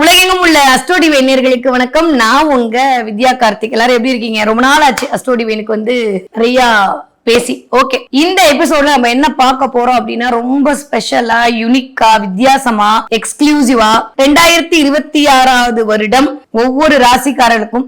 உலகெங்கும் உள்ள அஸ்டோடி வேணியர்களுக்கு வணக்கம். நான் உங்க வித்யா கார்த்திக். எல்லாரும் எப்படி இருக்கீங்க? ரொம்ப நாள் ஆச்சு அஸ்டோடி வேனுக்கு வந்து நிறைய பேசி. ஓகே இந்த எபிசோட்ல நம்ம என்ன பார்க்க போறோம் அப்படின்னா ரொம்ப ஸ்பெஷலா யுனிக்கா வித்தியாசமா எக்ஸ்க்ளூசிவா ரெண்டாயிரத்தி இருபத்தி ஆறாவது வருடம் ஒவ்வொரு ராசிக்காரருக்கும்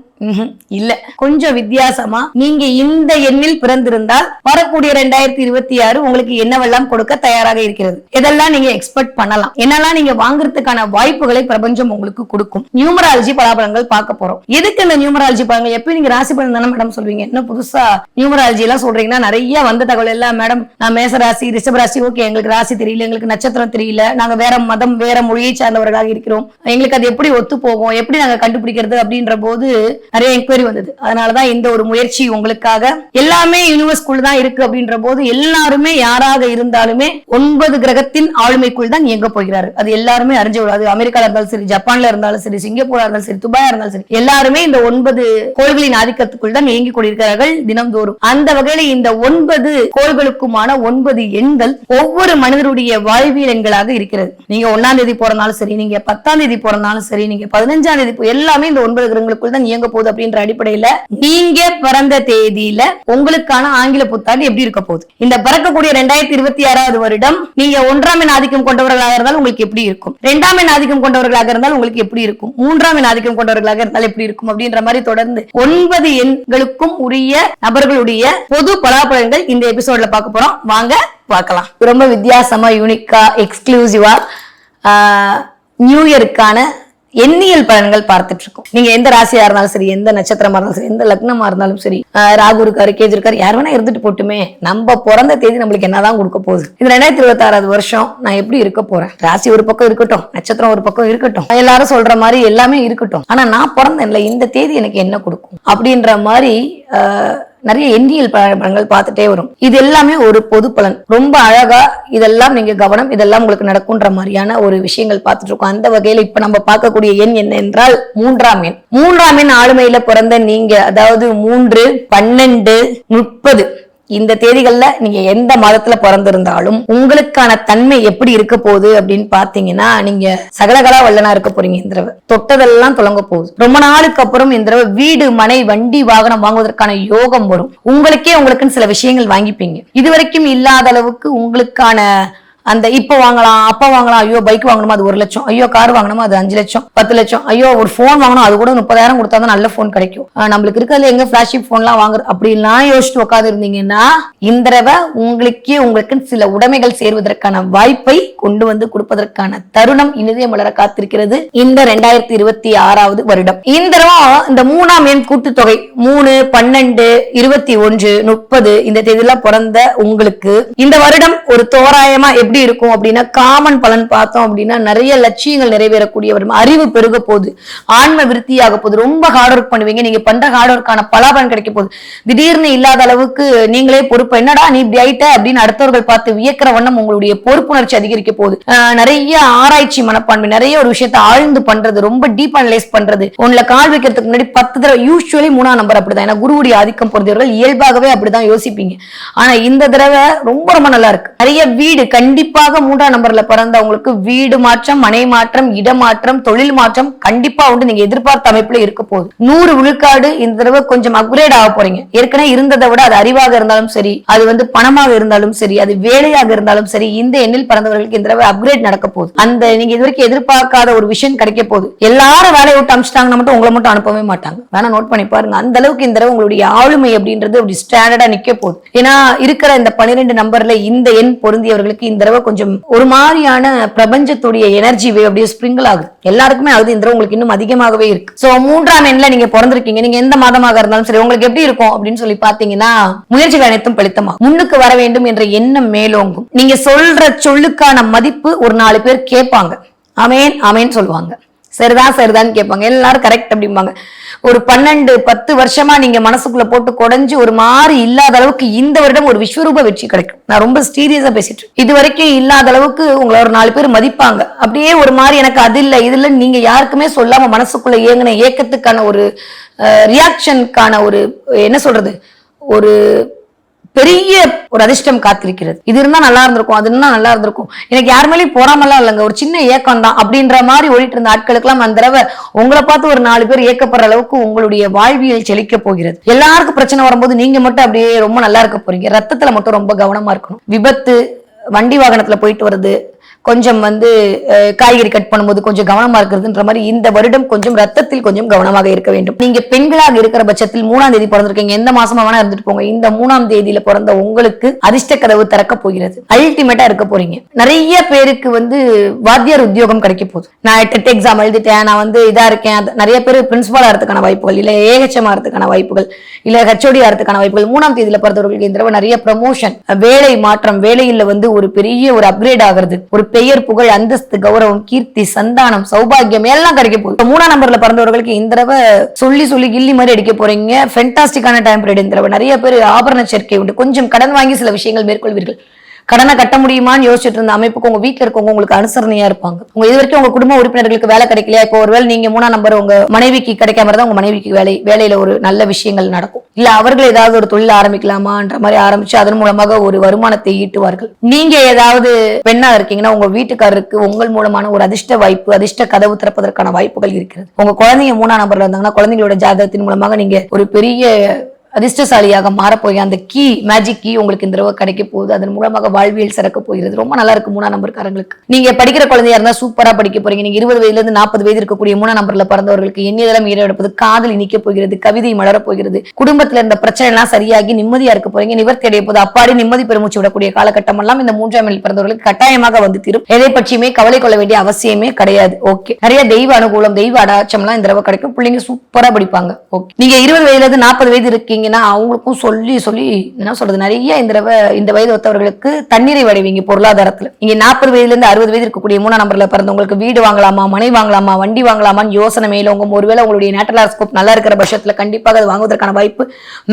இல்ல. கொஞ்சம் வித்தியாசமா நீங்க இந்த எண்ணில் பிறந்திருந்தால் வரக்கூடிய ரெண்டாயிரத்தி இருபத்தி ஆறு உங்களுக்கு என்னவெல்லாம் கொடுக்க தயாராக இருக்கிறது? இதெல்லாம் நீங்க எக்ஸ்பெக்ட் பண்ணலாம்? என்னெல்லாம் நீங்க வாங்குறதுக்கான வாய்ப்புகளை பிரபஞ்சம் உங்களுக்கு கொடுக்கும்? நியூமராலஜி பலாபலங்கள் பார்க்க போறோம். எதுக்கு இந்த நியூமராலஜி பலங்கள் எப்பயும் நீங்க ராசி பலன் தானே மேடம் சொல்வீங்க. என்ன புதுசா நியூமராலஜி எல்லாம் சொல்றீங்கன்னா நிறைய வந்த தகவல் எல்லாம் மேடம் நான் மேச ராசி ரிஷப ராசி ஓகே எங்களுக்கு ராசி தெரியல எங்களுக்கு நட்சத்திரம் தெரியல. நாங்க வேற மதம் வேற மொழியை சார்ந்தவர்களாக இருக்கிறோம். எங்களுக்கு அது எப்படி ஒத்து போகும் எப்படி நாங்க கண்டுபிடிக்கிறது? அப்படின்ற போது நிறைய என்கொயரி வந்தது. அதனாலதான் இந்த ஒரு முயற்சி உங்களுக்காக எல்லாமே யூனிவர்ஸ்குள் தான் இருக்கு அப்படின்ற போது எல்லாருமே யாராக இருந்தாலுமே ஒன்பது கிரகத்தின் ஆளுமைக்குள் தான் இயங்க போகிறார். அது எல்லாருமே அறிஞ்சு அது அமெரிக்கால இருந்தாலும் சரி ஜப்பான்ல இருந்தாலும் சரி சிங்கப்பூரா இருந்தாலும் சரி துபாயா இருந்தாலும் சரி எல்லாருமே இந்த ஒன்பது கோள்களின் ஆதிக்கத்துக்குள் தான் இயங்கிக் கொண்டிருக்கிறார்கள் தினம்தோறும். அந்த வகையில இந்த ஒன்பது கோள்களுக்குமான ஒன்பது எண்கள் ஒவ்வொரு மனிதருடைய வாழ்வியல் எண்களாக இருக்கிறது. நீங்க ஒன்னாம் தேதி போறனாலும் சரி நீங்க பத்தாம் தேதி போறனாலும் சரி நீங்க பதினஞ்சாம் தேதி எல்லாமே இந்த ஒன்பது கிரகங்களுக்குள் தான் இயங்க போகுது அப்படின்ற அடிப்படையில நீங்க பிறந்த தேதியில உங்களுக்கான ஆங்கில புத்தாண்டு எப்படி இருக்க போகுது? இந்த பிறக்கக்கூடிய ரெண்டாயிரத்தி இருபத்தி ஆறாவது வருடம் நீங்க ஒன்றாம் எண் ஆதிக்கம் கொண்டவர்களாக இருந்தால் உங்களுக்கு எப்படி இருக்கும்? இரண்டாம் எண் ஆதிக்கம் கொண்டவர்களாக இருந்தால் உங்களுக்கு எப்படி இருக்கும்? மூன்றாம் எண் ஆதிக்கம் கொண்டவர்களாக இருந்தால் எப்படி இருக்கும் அப்படின்ற மாதிரி தொடர்ந்து ஒன்பது எண்களுக்கும் உரிய நபர்களுடைய பொது பலாபலன்கள் இந்த எபிசோட்ல பார்க்க போறோம். வாங்க பார்க்கலாம். ரொம்ப வித்தியாசமா யூனிக்கா எக்ஸ்க்ளூசிவா நியூ இயருக்கான எண்ணியல் பலன்கள் பார்த்துட்டு இருக்கோம் நீங்க எந்த ராசியா இருந்தாலும் சரி எந்த நட்சத்திரமா இருந்தாலும் சரி எந்த லக்னமா இருந்தாலும் சரி ராகு இருக்காரு கேஜ் இருக்காரு யார் வேணா இருந்துட்டு போட்டுமே. நம்ம பிறந்த தேதி நம்மளுக்கு என்னதான் கொடுக்க போகுது. இது ரெண்டாயிரத்தி இருபத்தி ஆறாவது வருஷம். நான் எப்படி இருக்க போறேன்? ராசி ஒரு பக்கம் இருக்கட்டும் நட்சத்திரம் ஒரு பக்கம் இருக்கட்டும். எல்லாரும் சொல்ற மாதிரி எல்லாமே இருக்கட்டும். ஆனா நான் பிறந்தேன்ல இந்த தேதி எனக்கு என்ன கொடுக்கும்? அப்படின்ற மாதிரி நிறைய எண்ணியல் ப- பார்த்துட்டே வரும். இது எல்லாமே ஒரு பொது பலன். ரொம்ப அழகா இதெல்லாம் நீங்க கவனம் இதெல்லாம் உங்களுக்கு நடக்கும்ன்ற மாதிரியான ஒரு விஷயங்கள் பார்த்துட்டு இருக்கோம் அந்த வகையில இப்ப நம்ம பார்க்கக்கூடிய எண் என்ன என்றால் மூன்றாம் எண். மூன்றாம் எண் ஆளுமையில பிறந்த நீங்க அதாவது மூன்று பன்னெண்டு முப்பது. இந்த தேதிகள்ல நீங்க எந்த மதத்துல பிறந்திருந்தாலும் உங்களுக்கான தன்மை எப்படி இருக்க போகுது அப்படின்னு பாத்தீங்கன்னா நீங்க சகலகலா வல்லனா இருக்க போறீங்க இந்த தடவை. தொட்டதெல்லாம் தொடங்க போகுது. ரொம்ப நாளுக்கு அப்புறம் இந்த தடவை வீடு மனை வண்டி வாகனம் வாங்குவதற்கான யோகம் வரும். உங்களுக்கே உங்களுக்குன்னு சில விஷயங்கள் வாங்கிப்பீங்க. இதுவரைக்கும் இல்லாத அளவுக்கு உங்களுக்கான அந்த இப்ப வாங்கலாம் அப்ப வாங்கலாம் ஐயோ பைக் வாங்கணுமா அது ஒரு லட்சம். ஐயோ கார் வாங்கணுமா அது அஞ்சு லட்சம் பத்து லட்சம். ஐயோ ஒரு போன் வாங்கணும் அது கூட முப்பதாயிரம் கொடுத்தா தான் நல்ல போன் கிடைக்கும். நம்மளுக்கு இருக்கிறதுல எங்க பிளாஷிப் எல்லாம் வாங்குறது அப்படிலாம் யோசிச்சு உட்காந்து இருந்தீங்கன்னா இந்த தடவை உங்களுக்கே உங்களுக்கு சில உடைமைகள் சேர்வதற்கான வாய்ப்பை கொண்டு வந்து கொடுப்பதற்கான தருணம் இனிதே மலர காத்திருக்கிறது இந்த ரெண்டாயிரத்தி இருபத்தி ஆறாவது வருடம். இந்த தடவை இந்த மூணாம் எண் கூட்டுத்தொகை மூணு பன்னெண்டு இருபத்தி ஒன்று முப்பது இந்த தேதியெல்லாம் பிறந்த உங்களுக்கு இந்த வருடம் ஒரு தோராயமா எப்படி எப்படி இருக்கும் அப்படின்னா காமன் பலன் பார்த்தோம் அப்படின்னா நிறைய லட்சியங்கள் நிறைவேறக்கூடிய வரும் அறிவு பெருக போகுது. ஆன்ம விருத்தியாக போகுது. ரொம்ப ஹார்ட் ஒர்க் பண்ணுவீங்க. நீங்க பண்ற ஹார்ட் ஒர்க்கான பலாபலன் கிடைக்க போகுது. திடீர்னு இல்லாத அளவுக்கு நீங்களே பொறுப்பு என்னடா நீ இப்படி ஆயிட்ட? அப்படின்னு அடுத்தவர்கள் பார்த்து வியக்கிற வண்ணம் உங்களுடைய பொறுப்புணர்ச்சி அதிகரிக்க போகுது. நிறைய ஆராய்ச்சி மனப்பான்மை நிறைய ஒரு விஷயத்தை ஆழ்ந்து பண்றது ரொம்ப டீப் அனலைஸ் பண்றது. உன்ல கால் வைக்கிறதுக்கு முன்னாடி பத்து தடவை யூஸ்வலி மூணாம் நம்பர் அப்படிதான். ஏன்னா குருவுடைய ஆதிக்கம் பொறுத்தவர்கள் இயல்பாகவே அப்படிதான் யோசிப்பீங்க. ஆனா இந்த தடவை ரொம்ப ரொம்ப நல்லா இருக்கு. நிறைய வீடு கண்டி கண்டிப்பாக மூன்றாம் நம்பர்ல பிறந்தவங்களுக்கு வீடு மாற்றம் மனை மாற்றம் இடமாற்றம் தொழில் மாற்றம் கண்டிப்பா உண்டு. நீங்க எதிர்பார்த்த அமைப்புல இருக்க போகுது. நூறு விழுக்காடு இந்த தடவை கொஞ்சம் அப்கிரேட் ஆக போறீங்க. ஏற்கனவே இருந்ததை விட அது அறிவாக இருந்தாலும் சரி அது வந்து பணமாக இருந்தாலும் சரி அது வேலையாக இருந்தாலும் சரி இந்த எண்ணில் பிறந்தவர்களுக்கு இந்த தடவை அப்கிரேட் நடக்க போகுது. அந்த நீங்க இது வரைக்கும் எதிர்பார்க்காத ஒரு விஷயம் கிடைக்க போகுது. எல்லாரும் வேலையை விட்டு அமிச்சிட்டாங்கன்னா மட்டும் உங்களை மட்டும் அனுப்பவே மாட்டாங்க. வேணா நோட் பண்ணி பாருங்க. அந்த அளவுக்கு இந்த தடவை உங்களுடைய ஆளுமை அப்படின்றது அப்படி ஸ்டாண்டர்டா நிக்க போகுது. ஏன்னா இருக்கிற இந்த பன்னிரெண்டு நம்பர்ல இந்த எண் பொருந்தியவர்களுக்கு இந்த தடவை கொஞ்சம் ஒரு மாதிரியான பிரபஞ்சத்துடைய எனர்ஜி அப்படியே ஸ்ப்ரிங்கிள் ஆகுது. எல்லாருக்குமே ஆகுது இந்த உங்களுக்கு இன்னும் அதிகமாகவே இருக்கு. சோ மூன்றாம் எண்ல நீங்க பிறந்திருக்கீங்க நீங்க எந்த மாதமாக இருந்தாலும் சரி உங்களுக்கு எப்படி இருக்கும் அப்படின்னு சொல்லி பாத்தீங்கன்னா முயற்சிகள் அனைத்தும் பழித்தமா முன்னுக்கு வர வேண்டும் என்ற எண்ணம் மேலோங்கும். நீங்க சொல்ற சொல்லுக்கான மதிப்பு ஒரு நாலு பேர் கேட்பாங்க. அமேன் அமேன் சொல்லுவாங்க. சரிதான் சரிதான்னு கேட்பாங்க. எல்லாரும் கரெக்ட் அப்படிம்பாங்க. ஒரு பன்னெண்டு பத்து வருஷமா நீங்க மனசுக்குள்ள போட்டு குடஞ்சு ஒரு மாதிரி இல்லாத அளவுக்கு இந்த வருடம் ஒரு விஸ்வரூப வெற்றி கிடைக்கும். நான் ரொம்ப சீரியஸா பேசிட்டு இது வரைக்கும் இல்லாத அளவுக்கு உங்களை ஒரு நாலு பேர் மதிப்பாங்க. அப்படியே ஒரு மாதிரி எனக்கு அது இல்லை இது இல்லை நீங்க யாருக்குமே சொல்லாம மனசுக்குள்ள ஏங்கின ஏக்கத்துக்கான ஒரு ரியாக்ஷனுக்கான ஒரு என்ன சொல்றது? ஒரு பெரிய ஒரு அதிர்ஷ்டம் காத்திருக்கிறது. இது இருந்தா நல்லா இருந்திருக்கும் அது இருந்தா நல்லா இருந்திருக்கும். எனக்கு யார் மேலேயும் போறாமலாம் இல்லைங்க. ஒரு சின்ன ஏக்கம் தான் அப்படின்ற மாதிரி ஓடிட்டு இருந்த ஆட்களுக்கெல்லாம் அந்த தடவை உங்களை பார்த்து ஒரு நாலு பேர் ஏக்கப்படுற அளவுக்கு உங்களுடைய வாழ்வியல் செழிக்க போகிறது. எல்லாருக்கும் பிரச்சனை வரும்போது நீங்க மட்டும் அப்படியே ரொம்ப நல்லா இருக்க போறீங்க. ரத்தத்துல மட்டும் ரொம்ப கவனமா இருக்கணும். விபத்து வண்டி வாகனத்துல போயிட்டு வருது கொஞ்சம் வந்து காய்கறி கட் பண்ணும்போது கொஞ்சம் கவனமா இருக்கிறதுன்ற மாதிரி இந்த வருடம் கொஞ்சம் ரத்தத்தில் கொஞ்சம் கவனமாக இருக்க வேண்டும். நீங்க பெண்களாக இருக்கிற பட்சத்தில் மூணாம் தேதி பிறந்திருக்கீங்க. எந்த மாசமா வேணா இருந்துட்டு போங்க. இந்த மூணாம் தேதியில பிறந்த உங்களுக்கு அதிர்ஷ்ட கதவு திறக்க போகிறது. அல்டிமேட்டா இருக்க போறீங்க. நிறைய பேருக்கு வந்து வாத்தியார் உத்தியோகம் கிடைக்க போகுது. நான் டெட் எக்ஸாம் எழுதிட்டேன். நான் வந்து இதா இருக்கேன். நிறைய பேர் பிரின்சிபால் ஆகிறதுக்கான வாய்ப்புகள் இல்ல ஏஹெச்எம் ஆகிறதுக்கான வாய்ப்புகள் இல்ல ஹெச்ஓடி ஆகிறதுக்கான வாய்ப்புகள். மூணாம் தேதியில பிறந்தவர்களுக்கு இந்த தடவை நிறைய ப்ரமோஷன் வேலை மாற்றம் வேலையில வந்து ஒரு பெரிய ஒரு அப்கிரேட் ஆகுறது. ஒரு பெயர் புகழ் அந்தஸ்து கௌரவம் கீர்த்தி சந்தானம் சௌபாகியம் எல்லாம் கிடைக்க போகுது. மூணாம் நம்பர்ல பிறந்தவர்களுக்கு இந்த தடவை சொல்லி சொல்லி கில்லி மாதிரி அடிக்க போறீங்க. ஃபென்டாஸ்டிக்கான டைம் பீரியட் இந்த தடவை. நிறைய பேர் ஆபரண சேர்க்கை உண்டு. கொஞ்சம் கடன் வாங்கி சில விஷயங்கள் மேற்கொள்வீர்கள். கடனை கட்ட முடியுமான்னு யோசிச்சுட்டு இருந்த அமைப்புக்கு உங்க வீட்ல இருக்கவங்க உங்களுக்கு அனுசரணையா இருப்பாங்க. உங்க இது வரைக்கும் உங்க குடும்ப உறுப்பினர்களுக்கு வேலை கிடைக்கலையா? இப்போ ஒருவேளை நீங்க மூணாம் நம்பர் உங்க மனைவிக்கு கிடைக்காம இருந்தா உங்க மனைவிக்கு வேலை வேலையில ஒரு நல்ல விஷயங்கள் நடக்கும். இல்ல அவர்கள் ஏதாவது ஒரு தொழில் ஆரம்பிக்கலாமான்ற மாதிரி ஆரம்பிச்சு அதன் மூலமாக ஒரு வருமானத்தை ஈட்டுவார்கள். நீங்க ஏதாவது பெண்ணா இருக்கீங்கன்னா உங்க வீட்டுக்காரருக்கு உங்கள் மூலமான ஒரு அதிர்ஷ்ட வாய்ப்பு அதிர்ஷ்ட கதவு திறப்பதற்கான வாய்ப்புகள் இருக்கிறது. உங்க குழந்தைங்க மூணாம் நம்பர்ல இருந்தாங்கன்னா குழந்தைங்களோட ஜாதகத்தின் மூலமாக நீங்க ஒரு பெரிய அதிர்ஷ்டசாலியாக மாறப்போய் அந்த கீ மேஜிக் கீ உங்களுக்கு இந்த தடவை கிடைக்க போகுது. அதன் மூலமாக வாழ்வியல் சிறக்க போகிறது. ரொம்ப நல்லா இருக்கு மூணாம் நம்பர்காரங்களுக்கு. நீங்க படிக்கிற குழந்தையா இருந்தா சூப்பரா படிக்க போறீங்க. நீங்க இருபது வயதுல இருந்து நாற்பது வயது இருக்கக்கூடிய மூணா நம்பர்ல பிறந்தவர்களுக்கு எண்ணியதெல்லாம் ஈடுபடுப்பது காதல் இனிக்க போகிறது கவிதை மலரப் போகிறது. குடும்பத்துல இருந்த பிரச்சனை எல்லாம் சரியாகி நிம்மதியா இருக்க போறீங்க. நிவர்த்தி அடைய போது அப்பாடி நிம்மதி பெருமூச்சு விடக்கூடிய காலகட்டம் எல்லாம் இந்த மூன்றாம் எண்ணில் பிறந்தவர்களுக்கு கட்டாயமாக வந்து தீரும். எதை பற்றியுமே கவலை கொள்ள வேண்டிய அவசியமே கிடையாது. ஓகே நிறைய தெய்வ அனுகூலம் தெய்வ அடாட்சம் எல்லாம் இந்த தடவை கிடைக்கும். பிள்ளைங்க சூப்பரா படிப்பாங்க. ஓகே நீங்க இருபது வயதுல இருந்து நாற்பது வயது இருக்கீங்கன்னா அவங்களுக்கும் சொல்லி சொல்லி என்ன சொல்றது நிறைய இந்த தடவை இந்த வயது ஒத்தவர்களுக்கு தண்ணீரை வடைவீங்க பொருளாதாரத்துல. நீங்க நாற்பது வயதுல இருந்து அறுபது வயது இருக்கக்கூடிய மூணாம் நம்பர்ல பிறந்தவங்களுக்கு வீடு வாங்கலாமா மனை வாங்கலாமா வண்டி வாங்கலாமான்னு யோசனை மேலோங்கும் ஒருவேளை உங்களுடைய நேட்டலார் ஸ்கோப் நல்லா இருக்கிற பட்சத்துல கண்டிப்பாக அது வாங்குவதற்கான வாய்ப்பு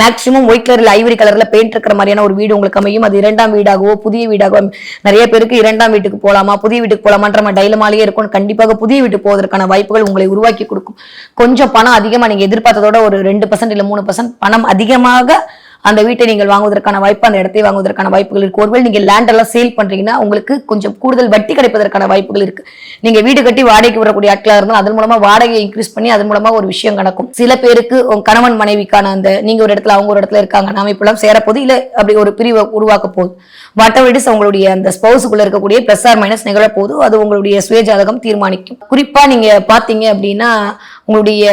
மேக்சிமம் ஒயிட் கலர்ல ஐவரி கலர்ல பெயிண்ட் இருக்கிற மாதிரியான ஒரு வீடு உங்களுக்கு அமையும். அது இரண்டாம் வீடாகவோ புதிய வீடாகவோ நிறைய பேருக்கு இரண்டாம் வீட்டுக்கு போலாமா புதிய வீட்டுக்கு போலாமான்ற மாதிரி டைலமாலேயே இருக்கும். கண்டிப்பாக புதிய வீட்டுக்கு போவதற்கான வாய்ப்புகள் உங்களை உருவாக்கி கொடுக்கும். கொஞ்சம் பணம் அதிகமா நீங்க எதிர்பார்த்ததோட ஒரு ரெண்டு பர்சன்ட் இல்ல மூணு பர்சன்ட் பணம் அதிகமாக அந்த வீட்டை நீங்கள் வாங்குவதற்கான வாய்ப்பு அந்த இடத்தை வாங்குவதற்கான வாய்ப்புகள் இருக்கு. ஒருவேளை நீங்கள் லேண்ட் எல்லாம் சேல் பண்றீங்கன்னா உங்களுக்கு கொஞ்சம் கூடுதல் வட்டி கிடைப்பதற்கான வாய்ப்புகள் இருக்கு. நீங்க வீடு கட்டி வாடகைக்கு வரக்கூடிய ஆட்களா இருந்தால் அதன் மூலமா வாடகையை இன்க்ரீஸ் பண்ணி அதன் மூலமா ஒரு விஷயம் நடக்கும். சில பேருக்கு உங்க கணவன் மனைவிக்கான அந்த நீங்க ஒரு இடத்துல அவங்க ஒரு இடத்துல இருக்காங்க நாம இப்பெல்லாம் சேரப்போது இல்ல அப்படி ஒரு பிரிவை உருவாக்க போகுது. வாட் எவர் இஸ் உங்களுடைய அந்த ஸ்பௌஸுக்குள்ள இருக்கக்கூடிய பிளஸ் ஆர் மைனஸ் நிகழ போது அது உங்களுடைய சுயஜாதகம் தீர்மானிக்கும். குறிப்பா நீங்க பாத்தீங்க அப்படின்னா உங்களுடைய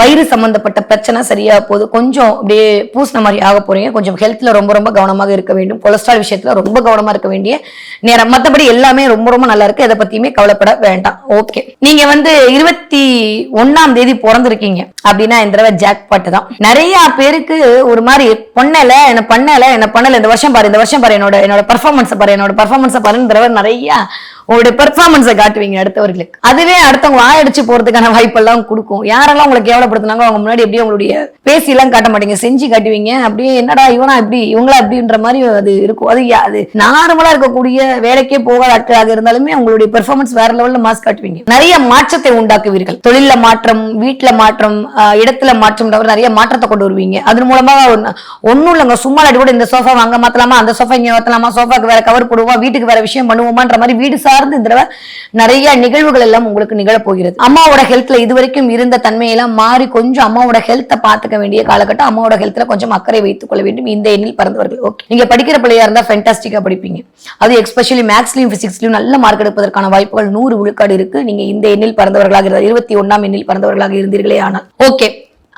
வயிறு சம்பந்தப்பட்ட பிரச்சனை சரியா போகுது கொஞ்சம் அப்படியே பூசின மாதிரி ஆக போறீங்க. கொஞ்சம் ஹெல்த்ல ரொம்ப ரொம்ப கவனமாக இருக்க வேண்டும். கொலஸ்ட்ரால் விஷயத்துல ரொம்ப கவனமா இருக்க வேண்டிய நேரம். மற்றபடி எல்லாமே ரொம்ப ரொம்ப நல்லா இருக்கு. எதை பத்தியுமே கவலைப்பட வேண்டாம். ஓகே நீங்க வந்து இருபத்தி ஒன்னாம் தேதி பிறந்திருக்கீங்க. அப்படின்னா இந்த தடவை ஜாக் பாட்டு தான். நிறைய பேருக்கு ஒரு மாதிரி பொண்ணல என்ன பண்ணல என்ன பண்ணல இந்த வருஷம் பாரு இந்த வருஷம் பாரு என்னோட என்னோட பர்ஃபார்மன்ஸ் பாரு என்னோட பர்ஃபார்மன்ஸ் பாருன்னு தடவை நிறைய உங்களுடைய பெர்ஃபார்மன்ஸை காட்டுவீங்க அடுத்தவர்களுக்கு. அதுவே அடுத்தவங்க வாயடிச்சு போறதுக்கான வாய்ப்பெல்லாம் கொடுக்கும். யாரெல்லாம் உங்களை கேவலப்படுத்தினாங்க அவங்க முன்னாடி எப்படி உங்களுடைய பேசிலாம் காட்ட மாட்டீங்க செஞ்சு காட்டுவீங்க. அப்படியே என்னடா இவனா இப்படி இவங்களா அப்படின்ற மாதிரி அது இருக்கும். அது யா- அது நார்மலா இருக்கக்கூடிய வேலைக்கே போகாத ஆட்களாக இருந்தாலுமே உங்களுடைய பெர்ஃபார்மன்ஸ் வேற லெவல்ல மாஸ் காட்டுவீங்க. நிறைய மாற்றத்தை உண்டாக்குவீர்கள். தொழில மாற்றம் வீட்டுல மாற்றம் இடத்துல மாற்றம் தவிர நிறைய மாற்றத்தை கொண்டு வருவீங்க. அதன் மூலமா ஒன்னும் இல்லைங்க. சும்மா அடி கூட இந்த சோஃபா வாங்க மாத்தலாமா அந்த சோஃபா இங்க மாத்தலாமா சோஃபாக்கு வேற கவர் போடுவோம் வீட்டுக்கு வேற விஷயம் பண்ணுவோமான்ற மாதிரி வீடு சார்ந்து இந்த தடவை நிறைய நிகழ்வுகள் எல்லாம் உங்களுக்கு நிகழப் போகிறது. அம்மாவோட ஹெல்த்ல இது வரைக்கும் இருந்த தன்மையெல்லாம் மாறி கொஞ்சம் அம்மாவோட ஹெல்த்தை பாத்துக்க வேண்டிய காலகட்டம் அம்மாவோட ஹெல்த்ல கொஞ்சம் அக்கறை வைத்துக் கொள்ள வேண்டும். இந்த எண்ணில் பறந்தவர்கள். ஓகே நீங்க படிக்கிற பிள்ளையா இருந்தா ஃபென்டாஸ்டிக்கா படிப்பீங்க. அது எக்ஸ்பெஷலி மேக்ஸ்லயும் பிசிக்ஸ்லயும் நல்ல மார்க் எடுப்பதற்கான வாய்ப்புகள் நூறு விழுக்காடு இருக்கு. நீங்க இந்த எண்ணில் பறந்தவர்களாக இருந்தால் இருபத்தி ஒண்ணாம் எண்ணில் பறந்தவர்களாக இருந்தீர்களே ஆனால். ஓகே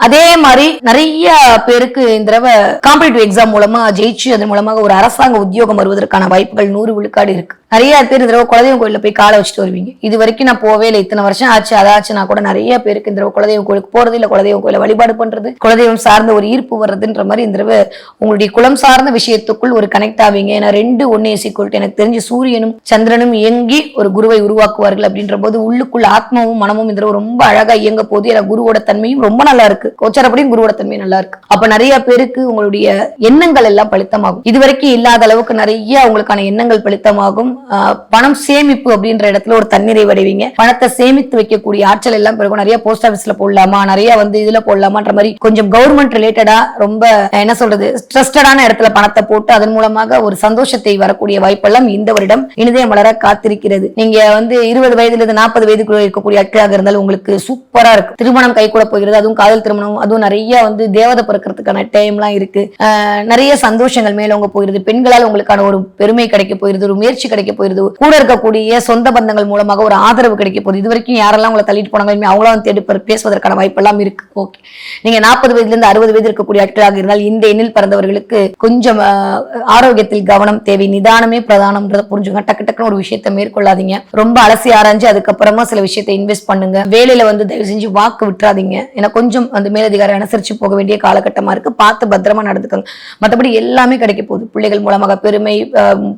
அதே மாதிரி நிறைய பேருக்கு இந்த தடவை காம்படிட்டிவ் எக்ஸாம் மூலமா ஜெயிச்சு அதன் மூலமாக ஒரு அரசாங்க உத்தியோகம் வருவதற்கான வாய்ப்புகள் நூறு விழுக்காடு இருக்கு. நிறைய பேர் இந்த தடவை குலதெய்வம் கோயிலில் போய் காலை வச்சுட்டு வருவீங்க. இது வரைக்கும் நான் போவே இல்லை. இத்தனை வருஷம் ஆச்சு அதாச்சு நான் கூட நிறைய பேருக்கு இந்த தடவை குலதெய்வம் கோயிலுக்கு போறது இல்லை. குலதெய்வம் கோயில வழிபாடு பண்றது குலதெய்வம் சார்ந்த ஒரு ஈர்ப்பு வர்றதுன்ற மாதிரி இந்த தடவை உங்களுடைய குலம் சார்ந்த விஷயத்துக்குள் ஒரு கனெக்ட் ஆவீங்க. ஏன்னா ரெண்டு ஒன்னு இசிக்கொல்ட்டு எனக்கு தெரிஞ்சு சூரியனும் சந்திரனும் இயங்கி ஒரு குருவை உருவாக்குவார்கள் அப்படின்ற போது உள்ளுக்குள் ஆத்மாவும் மனமும் இந்த தடவை ரொம்ப அழகா இயங்க போது ஏன்னா குருவோட தன்மையும் ரொம்ப நல்லா இருக்கு. கோச்சாரப்படியும் குருவோட தன்மை நல்லா இருக்கு. அப்ப நிறைய பேருக்கு உங்களுடைய எண்ணங்கள் எல்லாம் பலித்தமாகும் இதுவரைக்கும் இல்லாத அளவுக்கு நிறைய உங்களுக்கான எண்ணங்கள் பலித்தமாகும் பணம் சேமிப்பு அப்படின்ற இடத்துல ஒரு தண்ணீரை அடைவீங்க பணத்தை சேமித்து வைக்கக்கூடிய ஆற்றல் எல்லாம் பிறகு நிறைய போஸ்ட் ஆபீஸ்ல போடலாமா? நிறைய வந்து இதுல போடலாமான்ற மாதிரி கொஞ்சம் கவர்மெண்ட் ரிலேட்டடா ரொம்ப என்ன சொல்றது ஸ்ட்ரெஸ்டடான இடத்துல பணத்தை போட்டு அதன் மூலமாக ஒரு சந்தோஷத்தை வரக்கூடிய வாய்ப்பெல்லாம் இந்த வருடம் இனிதே மலர காத்திருக்கிறது. நீங்க வந்து இருபது வயதுல இருந்து நாற்பது வயதுக்குள்ள இருக்கக்கூடிய ஆட்களாக இருந்தாலும் உங்களுக்கு சூப்பரா இருக்கு திருமணம் கை கூட போகிறது அதுவும் காதல் திருமணம் அதுவும் நிறைய வந்து தேவதை பிறக்கிறதுக்கான டைம்லாம் இருக்கு. நிறைய சந்தோஷங்கள் மேலோங்க போயிருது பெண்களால் உங்களுக்கான ஒரு பெருமை கிடைக்க போயிருது ஒரு முயற்சி கிடைக்க கிடைக்க போயிருது. கூட இருக்கக்கூடிய சொந்த பந்தங்கள் மூலமாக ஒரு ஆதரவு கிடைக்க போகுது. இது வரைக்கும் யாரெல்லாம் உங்களை தள்ளிட்டு போனாங்க இனிமே அவங்களாம் தேடி பேசுவதற்கான வாய்ப்பெல்லாம் இருக்கு. ஓகே. நீங்க நாற்பது வயதுல இருந்து அறுபது வயது இருக்கக்கூடிய ஆட்களாக இருந்தால் இந்த எண்ணில் பிறந்தவர்களுக்கு கொஞ்சம் ஆரோக்கியத்தில் கவனம் தேவை. நிதானமே பிரதானம்ன்றதை புரிஞ்சுங்க டக்கு டக்குன்னு ஒரு விஷயத்தை மேற்கொள்ளாதீங்க. ரொம்ப அலசி ஆராய்ஞ்சு அதுக்கப்புறமா சில விஷயத்தை இன்வெஸ்ட் பண்ணுங்க. வேலையில வந்து தயவு செஞ்சு வாக்கு விட்டுறாதீங்க. ஏன்னா கொஞ்சம் அந்த மேலதிகாரம் அனுசரிச்சு போக வேண்டிய காலகட்டமா இருக்கு. பார்த்து பத்திரமா நடந்துக்கோங்க. மற்றபடி எல்லாமே கிடைக்க போகுது. பிள்ளைகள் மூலமாக பெருமை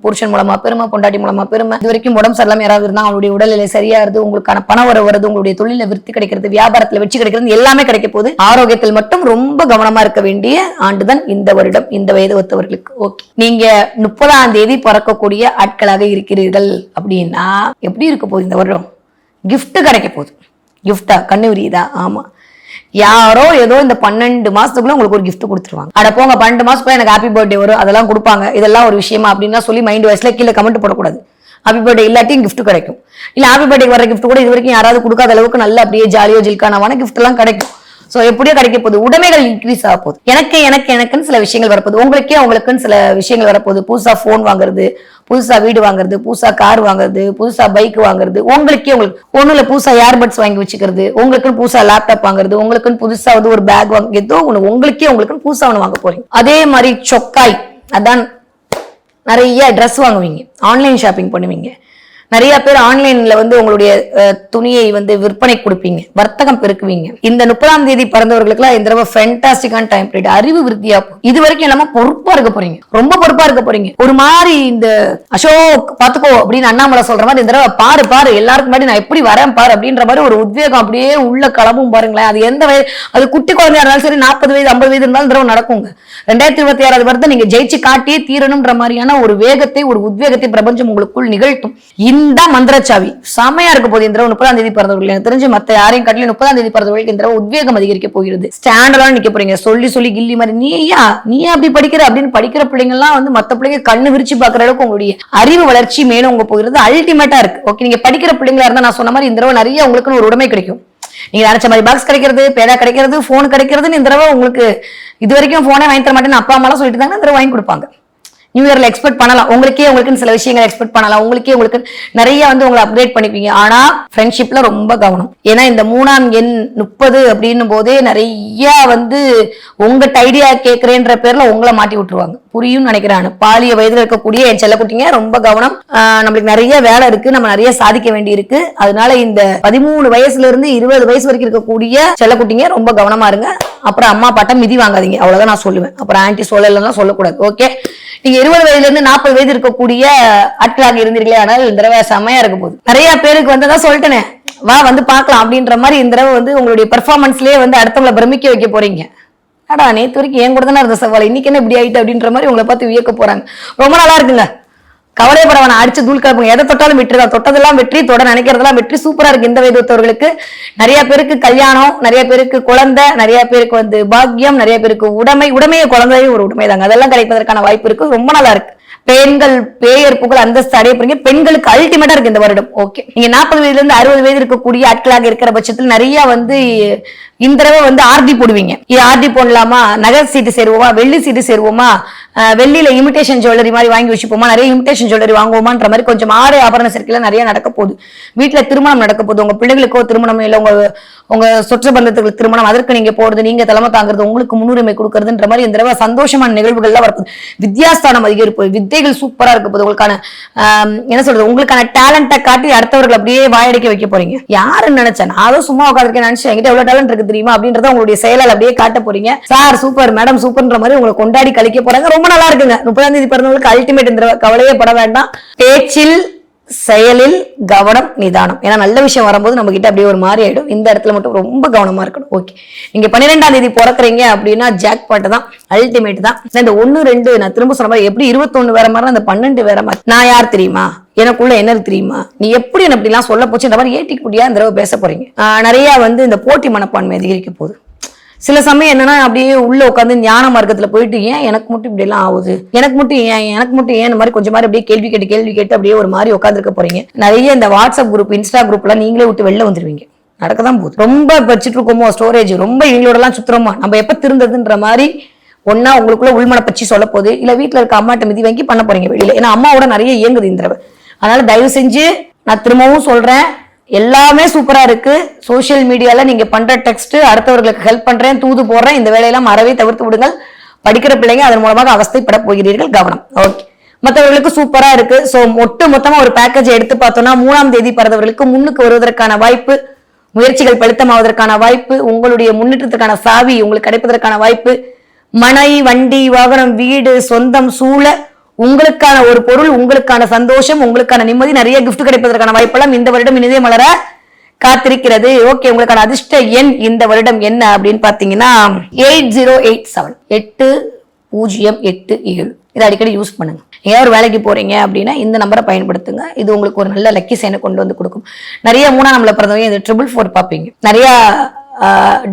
புருஷன் மூலமா பெருமை கொண்டாடி பொண்டாட்டி மூலமா பெருமை. இது வரைக்கும் உடம்பு சரியில்லாம யாராவது இருந்தா அவங்களுடைய உடல்நிலை சரியா இருந்து உங்களுக்கான பணம் வர வருது உங்களுடைய தொழில விருத்தி கிடைக்கிறது வியாபாரத்துல வெற்றி கிடைக்கிறது எல்லாமே கிடைக்க போகுது. ஆரோக்கியத்தில் மட்டும் ரொம்ப கவனமா இருக்க வேண்டிய ஆண்டுதான் இந்த வருடம். இந்த வயது ஒத்தவர்களுக்கு. ஓகே. நீங்க முப்பதாம் தேதி பிறக்கக்கூடிய ஆட்களாக இருக்கிறீர்கள் அப்படின்னா எப்படி இருக்க போகுது இந்த வருடம்? கிஃப்ட் கிடைக்க போகுது. கிஃப்டா கண்ணு விரியுதா? ஆமா. யாரோ ஏதோ இந்த பன்னெண்டு மாசத்துக்குள்ள உங்களுக்கு ஒரு கிஃப்ட் கொடுத்துருவாங்க. அட போங்க பன்னெண்டு மாசத்துக்குள்ள எனக்கு ஹாப்பி பர்த்டே வரும் அதெல்லாம் கொடுப்பாங்க. இதெல்லாம் ஒரு விஷயமா அப்படின்னா சொல்லி மைண்ட் வயசுல கீழே கமெண்ட் போடக்கூடாது. ஹாப்பி பர்த்டே இல்லாட்டியும் கிஃப்ட் கிடைக்கும். இல்ல ஹாப்பி பர்த்டே வர கிஃப்ட் கூட இது வரைக்கும் யாராவது கொடுக்காத அளவுக்கு நல்ல அப்படியே ஜாலியோ ஜில்கானவான கிஃப்ட் எல்லாம் கிடைக்கும். சோ எப்படியோ கிடைக்க போகுது. உடைமைகள் இன்க்ரீஸ் ஆக போகுது. எனக்கு எனக்கு எனக்குன்னு சில விஷயங்கள் வரப்போகுது. உங்களுக்கே உங்களுக்குன்னு சில விஷயங்கள் வரப்போகுது. புதுசா ஃபோன் வாங்குறது புதுசா வீடு வாங்குறது புதுசா கார் வாங்குறது புதுசா பைக் வாங்குறது. உங்களுக்கே உங்களுக்கு ஒண்ணுல புதுசா ஏர்பட்ஸ் வாங்கி வச்சுக்கிறது. உங்களுக்குன்னு புதுசா லேப்டாப் வாங்குறது. உங்களுக்குன்னு புதுசா வந்து ஒரு பேக் வாங்க ஏதோ ஒண்ணு உங்களுக்கே உங்களுக்குன்னு புதுசா ஒண்ணு வாங்க போறீங்க. அதே மாதிரி சொக்காய். அதான் நிறைய ட்ரெஸ் வாங்குவீங்க. ஆன்லைன் ஷாப்பிங் பண்ணுவீங்க. நிறைய பேர் ஆன்லைன்ல வந்து உங்களுடைய துணியை வந்து விற்பனை கொடுப்பீங்க வர்த்தகம் பெருக்குவீங்க. இந்த முப்பதாம் தேதி பிறந்தவர்களுக்குலாம் இந்த தடவை ஃபென்டாஸ்டிக்கான டைம் பீரியட் அறிவு விருத்தியா இது வரைக்கும் இல்லாம பொறுப்பா இருக்க போறீங்க. ரொம்ப பொறுப்பா இருக்க போறீங்க. ஒரு மாதிரி இந்த அசோக் பாத்துக்கோ அப்படின்னு அண்ணாமலை சொல்ற மாதிரி இந்த தடவை பாரு பாரு எல்லாருக்கும் முன்னாடி நான் எப்படி வரேன் பாரு அப்படின்ற மாதிரி ஒரு உத்வேகம் அப்படியே உள்ள கிளம்பும் பாருங்களேன். அது எந்த வயது அது குட்டி குழந்தையா இருந்தாலும் சரி நாற்பது வயது ஐம்பது வயது இருந்தாலும் இந்த தடவை நடக்குங்க. ரெண்டாயிரத்தி இருபத்தி ஆறாவது வருடம் நீங்க ஜெயிச்சு காட்டியே தீரணும்ன்ற மாதிரியான ஒரு வேகத்தை ஒரு உத்வேகத்தை பிரபஞ்சம் உங்களுக்குள் நிகழ்த்தும். இந்த மந்திரச்சாவி. செமையா இருக்க போது இந்த முப்பதாம் தேதி பிறந்தவர்கள் எனக்கு தெரிஞ்சு மத்த யாரையும் கட்டிலும் முப்பதாம் தேதி பிறந்தவர்களுக்கு இந்த தடவை உத்வேகம் அதிகரிக்க போகிறது. ஸ்டாண்டர்டா நிக்க போறீங்க. சொல்லி சொல்லி கில்லி மாதிரி நீ ஐயா நீ அப்படி படிக்கிற? அப்படின்னு படிக்கிற பிள்ளைங்க எல்லாம் வந்து மத்த பிள்ளைங்க கண்ணு விரிச்சு பாக்குற அளவுக்கு உங்களுடைய அறிவு வளர்ச்சி மேலும் உங்க போகிறது அல்டிமேட்டா இருக்கு. ஓகே நீங்க படிக்கிற பிள்ளைங்களா இருந்தா நான் சொன்ன மாதிரி இந்த தடவை நிறைய உங்களுக்குன்னு ஒரு உடைமை கிடைக்கும். நீங்க நினைச்ச மாதிரி பாக்ஸ் கிடைக்கிறது பேடா கிடைக்கிறது போன் கிடைக்கிறதுன்னு இந்த தடவை உங்களுக்கு இது வரைக்கும் போனே வாங்கி தர மாட்டேன்னு அப்பா அம்மாலாம் சொல்லிட்டு தாங்க இந்த தடவை வாங்கி கொடுப்பாங்க. நியூ இயர்ல எக்ஸ்பெக்ட் பண்ணலாம். உங்களுக்கே உங்களுக்கு சில விஷயங்கள் எக்ஸ்பெக்ட் பண்ணலாம். உங்களுக்கே உங்களுக்கு நிறைய வந்து உங்களை அப்கிரேட் பண்ணிப்பீங்க. ஆனா ஃப்ரெண்ட்ஷிப்ல ரொம்ப கவனம். ஏன்னா இந்த மூணாம் எண் முப்பது அப்படின்னும் போதே நிறைய வந்து உங்க ஐடியா கேட்கறேன்ற பேர்ல உங்களை மாட்டி விட்டுருவாங்க. புரியும் நினைக்கிறான். பாலிய வயதுல இருக்கக்கூடிய என் செல்லக்குட்டிங்க ரொம்ப கவனம். நம்மளுக்கு நிறைய வேலை இருக்கு. நம்ம நிறைய சாதிக்க வேண்டி இருக்கு அதனால இந்த பதிமூணு வயசுல இருந்து இருபது வயசு வரைக்கும் இருக்கக்கூடிய செல்லக்குட்டிங்க ரொம்ப கவனமா இருங்க. அப்புறம் அம்மா அப்பாட்ட மிதி வாங்காதீங்க. அவ்வளவுதான் நான் சொல்லுவேன். அப்புறம் ஆன்டி சொல்லலாம் சொல்லக்கூடாது. ஓகே நீங்க இருபது வயதுல இருந்து நாற்பது வயது இருக்கக்கூடிய ஆட்களாக இருந்தீர்களே ஆனால் இந்த தடவை செம்மையா இருக்க போகுது. நிறைய பேருக்கு வந்து தான் சொல்லிட்டேனே வா வந்து பார்க்கலாம் அப்படின்ற மாதிரி இந்த தடவை வந்து உங்களுடைய பெர்ஃபார்மன்ஸ்லயே வந்து அடுத்தவங்களை பிரமிக்க வைக்க போறீங்க. அடா நேத்து வரைக்கும் என் கூட தானே இருந்த சவால் இன்னைக்கு என்ன இப்படி ஆயிட்டு அப்படின்ற மாதிரி உங்களை பார்த்து வியக்க போறாங்க. ரொம்ப நல்லா இருக்குங்க கவலைப்பட வேணாம் அடிச்சு தூள் கிளப்புங்க எதை தொட்டாலும் வெற்றி தான். தொட்டதெல்லாம் வெற்றி தொட நினைக்கிறதெல்லாம் வெற்றி. சூப்பரா இருக்கு இந்த வயதுத்தவர்களுக்கு நிறைய பேருக்கு கல்யாணம் நிறைய பேருக்கு குழந்தை நிறைய பேருக்கு வந்து பாக்கியம் நிறைய பேருக்கு உடைமை. உடைமையை குழந்தையும் ஒரு உடைமை தாங்க. அதெல்லாம் கிடைப்பதற்கான வாய்ப்பு இருக்கு. ரொம்ப நல்லா இருக்கு. பெண்கள் பேயர் புகழ் அந்தஸ்து அடைய போறீங்க பெண்களுக்கு அல்டிமேட்டா இருக்கு இந்த வருடம். ஓகே நீங்க நாற்பது வயதுல இருந்து அறுபது வயது இருக்கக்கூடிய ஆட்களாக இருக்கிற பட்சத்தில் நிறைய வந்து இந்த தடவை வந்து ஆர்டி போடுவீங்க. இது ஆர்டி போடலாமா? நகை சீட்டு சேருவோமா? வெள்ளி சீட்டு சேருவோமா? வெள்ளியில இமிடேஷன் ஜுவல்லரி மாதிரி வாங்கி வச்சுப்போமா? நிறைய இமிடேஷன் ஜுவல்லரி வாங்குவோமான்ற மாதிரி கொஞ்சம் ஆடை ஆபரண சேர்க்கையில நிறைய நடக்க போகுது. வீட்டுல திருமணம் நடக்க போகுது. உங்க பிள்ளைகளுக்கோ திருமணம் இல்லை உங்க உங்க சொற்ற பந்தத்துக்கு திருமணம் அதற்கு நீங்க போறது நீங்க தலைமை தாங்குறது உங்களுக்கு முன்னுரிமை கொடுக்கறதுன்ற மாதிரி இந்த தடவை சந்தோஷமான நிகழ்வுகள்லாம் வரப்போகுது வித்யாஸ்தானம் அதிகரிப்பு வித்தைகள் சூப்பரா இருக்க போகுது. உங்களுக்கான என்ன சொல்றது உங்களுக்கான டேலண்ட்டை காட்டி அடுத்தவர்கள் அப்படியே வாயடிக்க வைக்க போறீங்க. யாருன்னு நினைச்சேன். நானும் சும்மா உட்காந்துருக்கேன் நினைச்சேன். என்கிட்ட எவ்வளவு டேலண்ட் இருக்கு தெரியுமா? அப்படின்றத உங்களுடைய செயலால் அப்படியே காட்ட போறீங்க. சார் சூப்பர் மேடம் சூப்பர்ன்ற மாதிரி உங்களை கொண்டாடி கழிக்க போறாங்க. ரொம்ப நல்லா இருக்குங்க. முப்பதாம் தேதி பிறந்தவங்களுக்கு அல்டிமேட் இந்த கவலையே பட வேண்டாம். பேச்சில் செயலில் கவனம் நிதானம். ஏன்னா நல்ல விஷயம் வரும்போது நம்ம கிட்ட அப்படியே ஒரு மாதிரி ஆயிடும். இந்த இடத்துல மட்டும் ரொம்ப கவனமா இருக்கணும். ஓகே நீங்க பன்னிரெண்டாம் தேதி பிறக்குறீங்க அப்படின்னா ஜாக் பாட்டு தான் அல்டிமேட் தான். இந்த ஒண்ணு ரெண்டு நான் திரும்ப சொன்ன மாதிரி எப்படி இருபத்தொன்னு வேற மாதிரி அந்த பன்னெண்டு வேற மாதிரி. நான் யார் தெரியுமா? எனக்குள்ள என்ன தெரியுமா? நீ எப்படி என்ன இப்படிலாம் சொல்ல போச்சு? இந்த மாதிரி ஏட்டிக்கு முடியா இந்த தடவை பேச போறீங்க. நிறைய வந்து இந்த போட்டி மனப்பான்மை அதிகரிக்க போகுது. சில சமயம் என்னன்னா அப்படியே உள்ள உட்காந்து ஞான மார்க்கத்துல போயிட்டு ஏன் எனக்கு மட்டும் இப்படி எல்லாம் ஆகுது? எனக்கு மட்டும் ஏன் எனக்கு மட்டும் ஏன்? மாதிரி கொஞ்சம் மாதிரி அப்படியே கேள்வி கேட்டு கேள்வி கேட்டு அப்படியே ஒரு மாதிரி உட்காந்துருக்க போறீங்க. நிறைய இந்த வாட்ஸ்அப் குரூப் இன்ஸ்டா குரூப்லாம் நீங்களே விட்டு வெளில வந்துருவீங்க. நடக்கதான் போகுது. ரொம்ப வச்சுட்டு இருக்கோமோ ஸ்டோரேஜ் ரொம்ப இவங்களோட எல்லாம் சுத்துறோமா? நம்ம எப்ப திருந்ததுன்ற மாதிரி ஒன்னா உங்களுக்குள்ள உள்மனை பற்றி சொல்ல போகுது. இல்ல வீட்டில் இருக்க அம்மாட்ட மிதி வாங்கி பண்ண போறீங்க வெளியில. ஏன்னா அம்மாவோட நிறைய இயங்குது இந்த தடவை. அதனால தயவு செஞ்சு நான் திரும்பவும் சொல்றேன். எல்லாமே சூப்பரா இருக்கு. சோஷியல் மீடியால நீங்க பண்ற டெக்ஸ்ட் அடுத்தவர்களுக்கு ஹெல்ப் பண்றேன் தூது போடுறேன் இந்த வேலையெல்லாம் அறவே தவிர்த்து விடுங்கள். படிக்கிற பிள்ளைங்க அதன் மூலமாக அவஸ்தைப்பட போகிறீர்கள் கவனம். ஓகே மற்றவர்களுக்கு சூப்பரா இருக்கு. சோ ஒட்டு மொத்தமா ஒரு பேக்கேஜ் எடுத்து பார்த்தோம்னா மூணாம் தேதி பிறந்தவர்களுக்கு முன்னுக்கு வருவதற்கான வாய்ப்பு முயற்சிகள் பழுத்தமாவதற்கான வாய்ப்பு உங்களுடைய முன்னேற்றத்திற்கான சாவி உங்களுக்கு கிடைப்பதற்கான வாய்ப்பு மனை வண்டி வாகனம் வீடு சொந்தம் சூழ உங்களுக்கான ஒரு பொருள் உங்களுக்கான சந்தோஷம் உங்களுக்கான நிம்மதி நிறைய கிஃப்ட் கிடைப்பதற்கான வாய்ப்பெல்லாம் இந்த வருடம் இனிதே மலர காத்திருக்கிறது. ஓகே உங்களுக்கான அதிர்ஷ்ட எண் இந்த வருடம் என்ன அப்படின்னு பாத்தீங்கன்னா எயிட் ஜீரோ எயிட் செவன். எட்டு பூஜ்ஜியம் எட்டு ஏழு. இதை அடிக்கடி யூஸ் பண்ணுங்க. ஏன் ஒரு வேலைக்கு போறீங்க அப்படின்னா இந்த நம்பரை பயன்படுத்துங்க. இது உங்களுக்கு ஒரு நல்ல லக்கி சைனை கொண்டு வந்து கொடுக்கும். நிறைய மூணாம் நம்பர்ல பிறந்தவங்க இது ட்ரிபிள் ஃபோர் பார்ப்பீங்க. நிறைய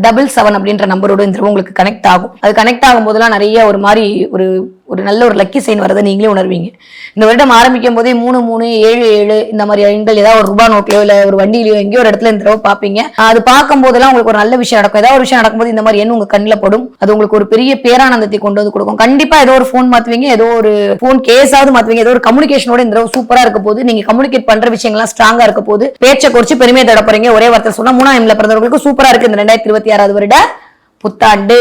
டபுள் செவன் அப்படின்ற நம்பரோட இந்த உங்களுக்கு கனெக்ட் ஆகும். அது கனெக்ட் ஆகும் போதெல்லாம் நிறைய ஒரு மாதிரி ஒரு ஒரு நல்ல ஒரு லக்கி சைன் வரதை நீங்களே உணர்வீங்க. இந்த வருடம் ஆரம்பிக்கும் போதே மூணு மூணு ஏழு ஏழு இந்த மாதிரி எண்கள் ஏதாவது ஒரு ரூபா நோட்லையோ இல்லை ஒரு வண்டியிலயோ எங்கேயோ ஒரு இடத்துல இந்த தடவை பார்ப்பீங்க. அது பார்க்கும் போதெல்லாம் உங்களுக்கு ஒரு நல்ல விஷயம் நடக்கும். ஏதாவது ஒரு விஷயம் நடக்கும்போது இந்த மாதிரி எண் உங்க கண்ணில் படும். அது உங்களுக்கு ஒரு பெரிய பேரானந்தத்தை கொண்டு வந்து கொடுக்கும். கண்டிப்பா ஏதோ ஒரு ஃபோன் மாத்துவீங்க ஏதோ ஒரு ஃபோன் கேஸாவது மாத்துவீங்க ஏதோ ஒரு கம்யூனிகேஷனோட இந்த தடவை சூப்பரா இருக்க போது நீங்க கம்யூனிகேட் பண்ற விஷயங்கள்லாம் ஸ்ட்ராங்கா இருக்க போது பேச்சை குறிச்சு பெருமையை தட போறீங்க ஒரே வார்த்தை சொன்னா மூணாம் எம்ல பிறந்தவர்களுக்கு சூப்பரா இருக்கு இந்த ரெண்டாயிரத்தி இருபத்தி ஆறாவது வருட புத்தாண்டு.